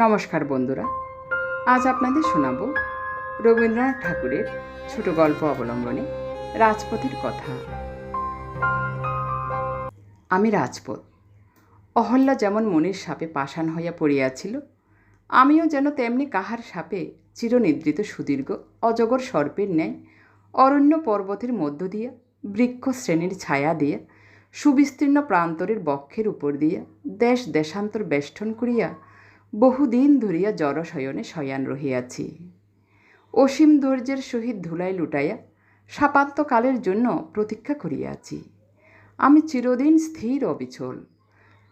নমস্কার বন্ধুরা, আজ আপনাদের শোনাব রবীন্দ্রনাথ ঠাকুরের ছোট গল্প অবলম্বনে রাজপথের কথা। আমি রাজপথ। অহল্যা যেমন মনির সাপে পাষাণ হইয়া পড়িয়াছিল, আমিও যেন তেমনি কাহার সাপে চিরনিদ্রিত সুদীর্ঘ অজগর সর্পের ন্যায় অরণ্য পর্বতের মধ্য দিয়া বৃক্ষ শ্রেণির ছায়া দিয়া সুবিস্তীর্ণ প্রান্তরের বক্ষের উপর দিয়া দেশ দেশান্তর বেষ্টন করিয়া বহুদিন ধরিয়া জড়শয়নে শয়ান রহিয়াছি। অসীম ধৈর্যের সহিত ধুলাই লুটাইয়া সাপান্তকালের জন্য প্রতীক্ষা করিয়াছি। আমি চিরদিন স্থির অবিচল,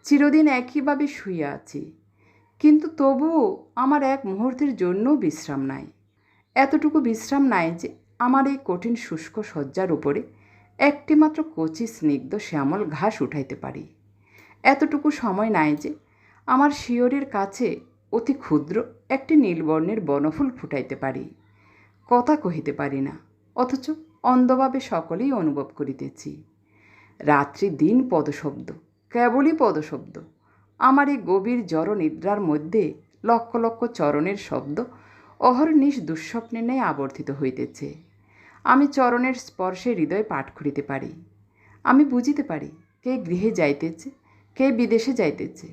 চিরদিন একইভাবে শুইয়া আছি। কিন্তু তবুও আমার এক মুহূর্তের জন্যও বিশ্রাম নাই। এতটুকু বিশ্রাম নাই যে আমার এই কঠিন শুষ্ক শয্যার উপরে একটিমাত্র কচি স্নিগ্ধ শ্যামল ঘাস উঠাইতে পারি। এতটুকু সময় নাই যে আমার শিয়রের কাছে অতি ক্ষুদ্র একটি নীলবর্ণের বনফুল ফুটাইতে পারি। কথা কহিতে পারি না, অথচ অন্ধভাবে সকলেই অনুভব করিতেছি। রাত্রি দিন পদশব্দ, কেবলই পদশব্দ। আমার এই গভীর জড় নিদ্রার মধ্যে লক্ষ লক্ষ চরণের শব্দ অহর্নিশ দুঃস্বপ্নে ন্যায় আবর্তিত হইতেছে। আমি চরণের স্পর্শে হৃদয় পাঠ করিতে পারি। আমি বুঝিতে পারি, কে গৃহে যাইতেছে, কে বিদেশে যাইতেছে।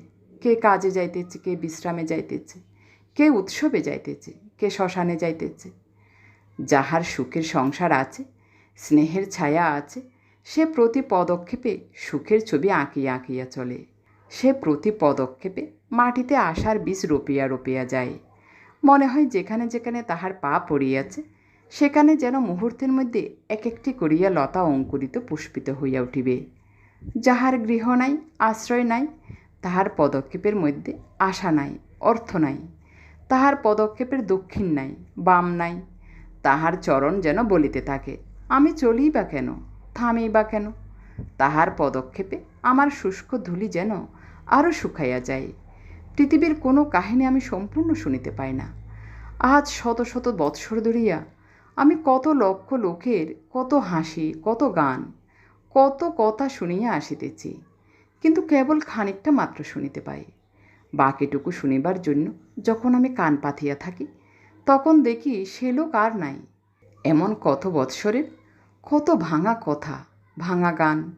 কে কাজে যাইতেছে, কে বিশ্রামে যাইতেছে, কে উৎসবে যাইতেছে, কে শ্মশানে যাইতেছে। যাহার সুখের সংসার আছে, স্নেহের ছায়া আছে, সে প্রতি পদক্ষেপে সুখের ছবি আঁকিয়া আঁকিয়া চলে। সে প্রতি পদক্ষেপে মাটিতে আশার বীজ রোপিয়া রোপিয়া যায়। মনে হয় যেখানে যেখানে তাহার পা পড়িয়াছে, সেখানে যেন মুহূর্তের মধ্যে এক একটি করিয়া লতা অঙ্কুরিত পুষ্পিত হইয়া উঠিবে। যাহার গৃহ নাই, আশ্রয় নাই তাহার পদক্ষেপের মধ্যে আশা নাই, অর্থ নাই। তাহার পদক্ষেপের দক্ষিণ নাই, বাম নাই। তাহার চরণ যেন বলিতে থাকে, আমি চলি বা কেন থামি বা কেন? তাহার পদক্ষেপে আমার শুষ্ক ধুলি যেন আরও শুকাইয়া যায়। পৃথিবীর কোনো কাহিনী আমি সম্পূর্ণ শুনিতে পাই না। আজ শত শত বৎসর ধরিয়া আমি কত লক্ষ লোকের কত হাসি, কত গান, কত কথা শুনিয়া আসিতেছি। কিন্তু কেবল খানিকটা মাত্র শুনিতে পাই। বাকিটুকু শুনিবার জন্য যখন আমি কান পাতিয়া থাকি, তখন দেখি সে লোক আর নাই। এমন কত বৎসরের, কত ভাঙা কথা, ভাঙা গান।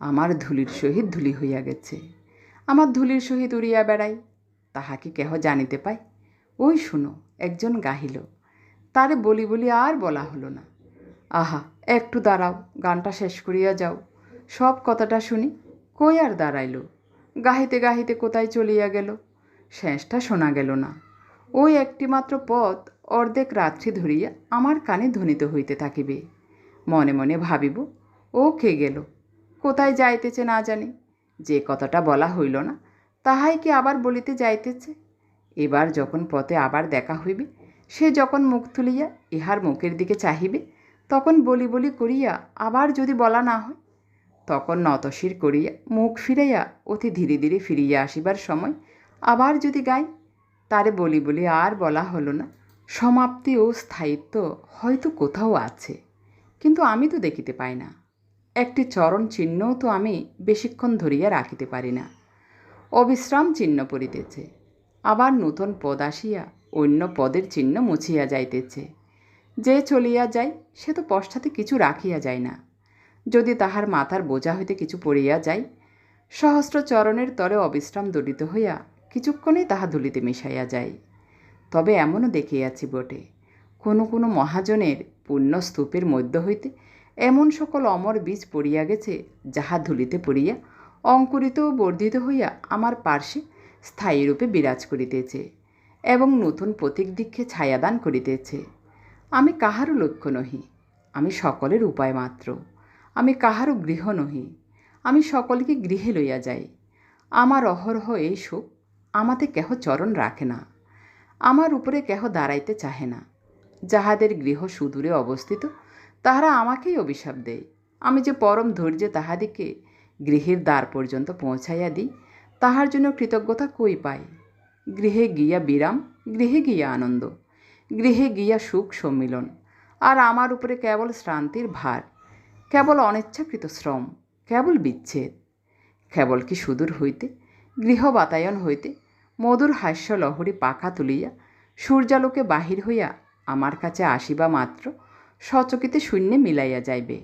আমার ধুলির সহিত ধুলি হইয়া গেছে। আমার ধুলির সহিত উড়িয়া বেড়াই। তাহাকে কেহ জানিতে পায়? ওই শুনো, একজন গাহিল। তারে বলি বলি আর বলা হলো না। আহা, একটু দাঁড়াও, গানটা শেষ করিয়া যাও। সব কথাটা শুনি কই আর দাঁড়াইল? গাহিতে গাহিতে কোথায় চলিয়া গেল? শেষটা শোনা গেল না। ওই একটিমাত্র পথ অর্ধেক রাত্রি ধরিয়া আমার কানে ধ্বনিত হইতে থাকিবে। মনে মনে ভাবিব, ও কে গেল? কোথায় যাইতেছে না জানি। যে কথাটা বলা হইল না, তাহাই কি আবার বলিতে যাইতেছে? এবার যখন পথে আবার দেখা হইবে, সে যখন মুখ তুলিয়া ইহার মুখের দিকে চাহিবে, তখন বলি বলি করিয়া আবার যদি বলা না হয় তখন নতশির করিয়া মুখ ফিরাইয়া অতি ধীরে ধীরে ফিরিয়া আসিবার সময় আবার যদি গাই, তারে বলি বলি আর বলা হলো না। সমাপ্তি ও স্থায়িত্ব হয়তো কোথাও আছে, কিন্তু আমি তো দেখিতে পাই না। একটি চরণ চিহ্নও তো আমি বেশিক্ষণ ধরিয়া রাখিতে পারি না। অবিশ্রাম চিহ্ন পড়িতেছে, আবার নূতন পদ আসিয়া অন্য পদের চিহ্ন মুছিয়া যাইতেছে। যে চলিয়া যায়, সে তো পশ্চাতে কিছু রাখিয়া যায় না। যদি তাহার মাথার বোঝা হইতে কিছু পড়িয়া যায়, সহস্র চরণের তরে অবিশ্রাম দলিত হইয়া কিছুক্ষণেই তাহা ধুলিতে মিশাইয়া যায়। তবে এমনও দেখিয়াছি বটে, কোনো কোনো মহাজনের পুণ্যস্তূপের মধ্য হইতে এমন সকল অমর বীজ পড়িয়া গেছে, যাহা ধুলিতে পড়িয়া অঙ্কুরিত ও বর্ধিত হইয়া আমার পার্শ্বে স্থায়ীরূপে বিরাজ করিতেছে এবং নতুন প্রতীক দীক্ষে ছায়াদান করিতেছে। আমি কাহারও লক্ষ্য নহি, আমি সকলের উপায় মাত্র। আমি কাহারও গৃহ নহি, আমি সকলকে গৃহে লইয়া যাই। আমার অহরহ এই সুখ আমাতে কেহ চরণ রাখে না, আমার উপরে কেহ দাঁড়াইতে চাহে না। যাহাদের গৃহ সুদূরে অবস্থিত, তাহারা আমাকেই অভিশাপ দেয়। আমি যে পরম ধৈর্যে তাহাদিকে গৃহের দ্বার পর্যন্ত পৌঁছাইয়া দিই, তাহার জন্য কৃতজ্ঞতা কই পাই? গৃহে গিয়া বিরাম, গৃহে গিয়া আনন্দ, গৃহে গিয়া সুখ সম্মিলন, আর আমার উপরে কেবল শ্রান্তির ভার। কেবল অনিচ্ছাকৃত শ্রম, কেবল বিচ্ছেদ, কেবল কি সুদূর হইতে, গৃহ বাতায়ন হইতে মধুর হাস্য লহরী পাখা তুলিয়া সূর্যালোকে বাহির হইয়া আমার কাছে আসিবা মাত্র সচকিতে শূন্যে মিলাইয়া যাইবে।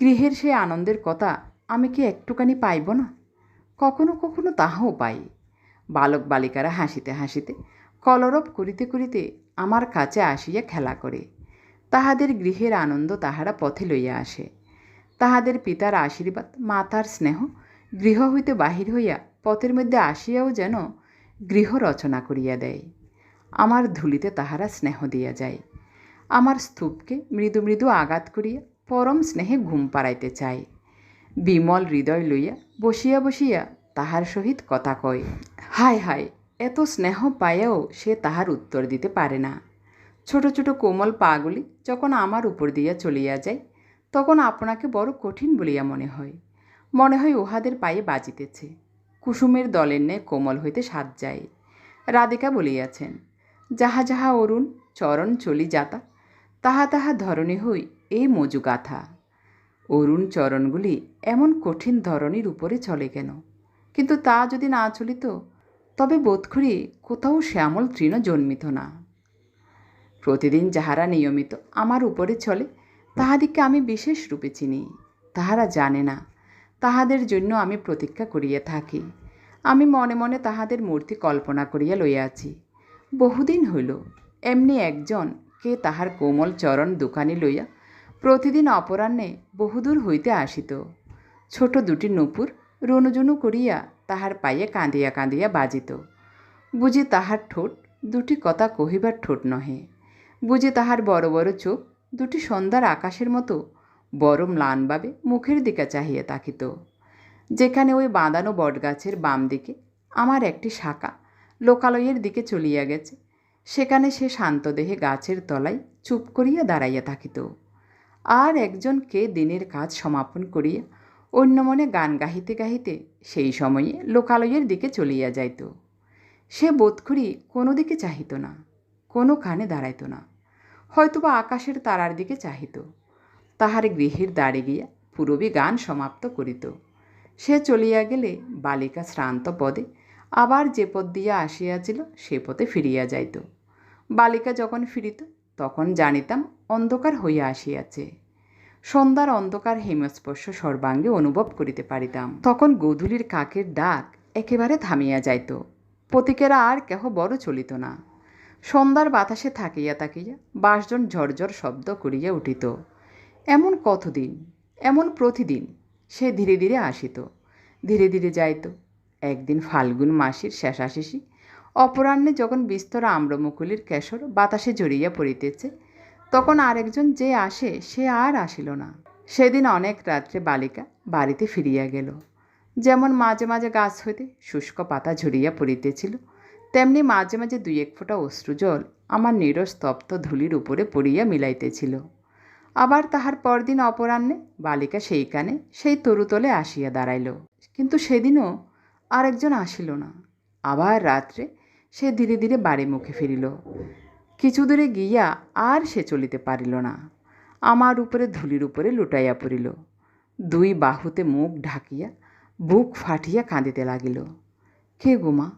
গৃহের সেই আনন্দের কথা আমি কি একটুখানি পাইব না? কখনো কখনো তাহাও পাই। বালক বালিকারা হাসিতে হাসিতে, কলরব করিতে করিতে আমার কাছে আসিয়া খেলা করে। তাহাদের গৃহের আনন্দ তাহারা পথে লইয়া আসে। তাহাদের পিতার আশীর্বাদ, মাতার স্নেহ, গৃহ হইতে বাহির হইয়া পথের মধ্যে আসিয়াও যেন গৃহ রচনা করিয়া দেয়। আমার ধুলিতে তাহারা স্নেহ দিয়া যায়। আমার স্তূপকে মৃদু মৃদু আঘাত করিয়া পরম স্নেহে ঘুম পাড়াইতে চায়। বিমল হৃদয় লইয়া বসিয়া বসিয়া তাহার সহিত কথা কয়, হায় হায়, এত স্নেহ পাইয়াও সে তাহার উত্তর দিতে পারে না। ছোট ছোট কোমল পাগুলি যখন আমার উপর দিয়া চলিয়া যায় তখন আপনাকে বড় কঠিন বলিয়া মনে হয়। মনে হয় উহাদের পায়ে বাজিতেছে। কুসুমের দলের ন্যায় কোমল হইতে সাজ যায়। রাধিকা বলিয়াছেন, যাহা যাহা অরুণ, চরণ চলি যাতা, তাহা তাহা ধরণী হই এই মজু গাথা। অরুণ চরণগুলি এমন কঠিন ধরনের উপরে চলে কেন? কিন্তু তা যদি না চলিত, তবে বোধ করি কোথাও শ্যামল তৃণ জন্মিত না। প্রতিদিন যাহারা নিয়মিত আমার উপরে চলে তাহাদিকে আমি বিশেষ রূপে চিনি, তাহারা জানে না। তাহাদের জন্য আমি প্রতীক্ষা করিয়া থাকি। আমি মনে মনে তাহাদের মূর্তি কল্পনা করিয়া লইয়াছি। বহুদিন হইল, এমনি একজন কে তাহার কোমল চরণ দোকানে লইয়া প্রতিদিন অপরাহ্নে বহুদূর হইতে আসিত। ছোট দুটি নূপুর রনুজনু করিয়া তাহার পায়ে কাঁদিয়া কাঁদিয়া বাজিত। বুঝি তাহার ঠোঁট দুটি কথা কহিবার ঠোঁট নহে। বুঝি তাহার বড় বড় চোখ দুটি সন্ধ্যার আকাশের মতো বড় ম্লানভাবে মুখের দিকে চাহিয়া তাকিত যেখানে ওই বাঁধানো বটগাছের বাম দিকে আমার একটি শাখা লোকালয়ের দিকে চলিয়া গেছে। সেখানে সে শান্ত দেহে গাছের তলায় চুপ করিয়া দাঁড়াইয়া থাকিত। আর একজন কে দিনের কাজ সমাপন করিয়া অন্য মনে গান গাহিতে গাহিতে সেই সময়ে লোকালয়ের দিকে চলিয়া যাইত। সে বোধ করি কোনো দিকে চাহিত না কোনো কানে দাঁড়াইত না। হয়তোবা আকাশের তারার দিকে চাহিত। তাহার গৃহের দ্বারে গিয়া পূরবী গান সমাপ্ত করিত। সে চলিয়া গেলে বালিকা শ্রান্ত পদে আবার যে পথ দিয়া আসিয়াছিল সে পথে ফিরিয়া যাইত। বালিকা যখন ফিরিত, তখন জানিতাম অন্ধকার হইয়া আসিয়াছে। সন্ধ্যার অন্ধকার হিমস্পর্শ সর্বাঙ্গে অনুভব করিতে পারিতাম। তখন গোধূলির কাকের ডাক একেবারে থামিয়া যাইত। পথিকেরা আর কেহ বড় চলিত না। সন্ধ্যার বাতাসে থাকিয়া থাকিয়া বাঁশজন ঝরঝর শব্দ করিয়া উঠিত। এমন কতদিন, এমন প্রতিদিন সে ধীরে ধীরে আসিত। ধীরে ধীরে যাইত। একদিন ফাল্গুন মাসির শেষাশেষি, অপরাহ্নে যখন বিস্তর আম্রমুকুলির কেশর বাতাসে জড়িয়া পড়িতেছে, তখন আরেকজন যে আসে সে আর আসিল না। সেদিন অনেক রাত্রে বালিকা বাড়িতে ফিরিয়া গেল। যেমন মাঝে মাঝে গাছ হইতে শুষ্ক পাতা ঝরিয়া পড়িতেছিল তেমনি মাঝে মাঝে দুই এক ফোঁটা অশ্রুজল আমার নিরস্তপ্ত ধুলির উপরে পড়িয়া মিলাইতেছিল। আবার তাহার পরদিন অপরাহ্নে বালিকা সেইখানে সেই তরুতলে আসিয়া দাঁড়াইল। কিন্তু সেদিনও আরেকজন আসিল না। আবার রাত্রে সে ধীরে ধীরে বাড়ি মুখে ফিরিল। কিছু দূরে গিয়া আর সে চলিতে পারিল না। আমার উপরে ধুলির উপরে লুটাইয়া পড়িল। দুই বাহুতে মুখ ঢাকিয়া বুক ফাটিয়া কাঁদিতে লাগিল। কে গোমা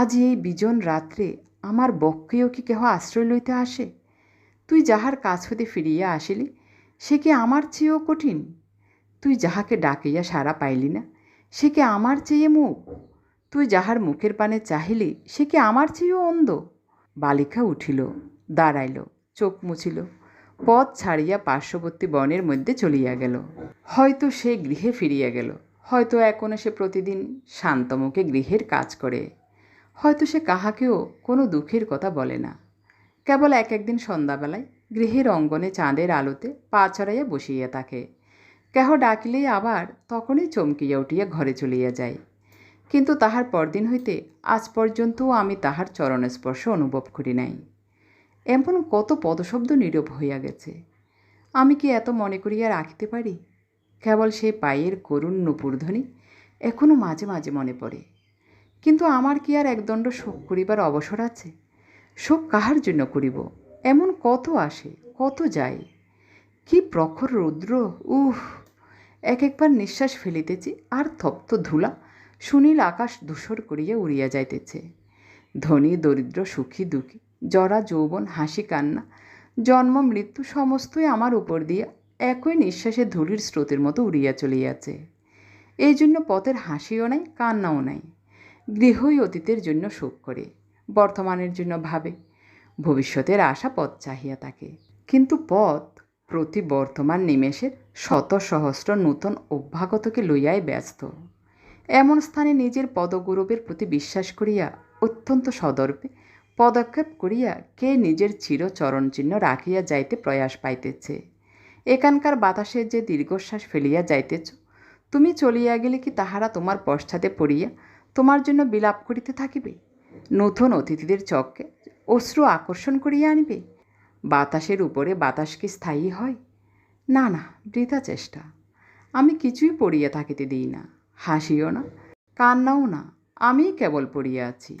আজ এই বিজন রাত্রে আমার বক্ষেও কি কেহ আশ্রয় লইতে আসে? তুই যাহার কাছ হতে ফিরিয়া আসিলি, সে কি আমার চেয়েও কঠিন? তুই যাহাকে ডাকিয়া সারা পাইলি না, সে কি আমার চেয়ে মুখ? তুই যাহার মুখের পানে চাহিলি, সে কি আমার চেয়েও অন্ধ? বালিকা উঠিল, দাঁড়াইল, চোখ মুছিল, পথ ছাড়িয়া পার্শ্ববর্তী বনের মধ্যে চলিয়া গেল। হয়তো সে গৃহে ফিরিয়া গেল, হয়তো এখনও সে প্রতিদিন শান্তমুখে গৃহের কাজ করে। হয়তো সে কাহাকেও কোনো দুঃখের কথা বলে না। কেবল এক একদিন সন্ধ্যাবেলায় গৃহের অঙ্গনে চাঁদের আলোতে পা ছড়াইয়া বসিয়া থাকে। কেহ ডাকিলেই আবার তখনই চমকিয়া উঠিয়া ঘরে চলিয়া যায়। কিন্তু তাহার পরদিন হইতে আজ পর্যন্তও আমি তাহার চরণস্পর্শ অনুভব করি নাই। এমন কত পদশব্দ নীরব হইয়া গেছে। আমি কি এত মনে করিয়া রাখিতে পারি? কেবল সেই পায়ের করুণ নুপুরধ্বনি এখনও মাঝে মাঝে মনে পড়ে। কিন্তু আমার কি আর একদণ্ড শোক করিবার অবসর আছে? শোক কাহার জন্য করিব? এমন কত আসে, কত যায়? কি প্রখর রৌদ্র, উহ! এক একবার নিঃশ্বাস ফেলিতেছি, আর থপ্ত ধুলা সুনীল আকাশ ধূসর করিয়া উড়িয়া যাইতেছে। ধনী, দরিদ্র, সুখী, দুঃখী, জরা, যৌবন, হাসি, কান্না, জন্ম, মৃত্যু সমস্তই আমার উপর দিয়া একই নিঃশ্বাসে ধূলির স্রোতের মতো উড়িয়া চলিয়াছে। এই জন্য পথের হাসিও নাই, কান্নাও নাই। গৃহই অতীতের জন্য শোক করে, বর্তমানের জন্য ভাবে। ভবিষ্যতের আশা পথ চাহিয়া থাকে। কিন্তু পথ প্রতি বর্তমান নিমেষের শত সহস্র নূতন অভ্যাগতকে লইয়াই ব্যস্ত। এমন স্থানে নিজের পদগৌরবের প্রতি বিশ্বাস করিয়া, অত্যন্ত সদর্পে পদক্ষেপ করিয়া কে নিজের চির চরণচিহ্ন রাখিয়া যাইতে প্রয়াস পাইতেছে। এখানকার বাতাসে যে দীর্ঘশ্বাস ফেলিয়া যাইতেছ, তুমি চলিয়া গেলে কি তাহারা তোমার পশ্চাতে পড়িয়া তোমার জন্য বিলাপ করিতে থাকিবে, নতুন অতিথিদের চককে অশ্রু আকর্ষণ করিয়া আনিবে। বাতাসের উপরে বাতাস কি স্থায়ী হয়? না না, বৃথা চেষ্টা। আমি কিছুই পড়িয়া থাকিতে দিই না, হাসিও না, কান্নাও না, আমিই কেবল পড়িয়া আছি।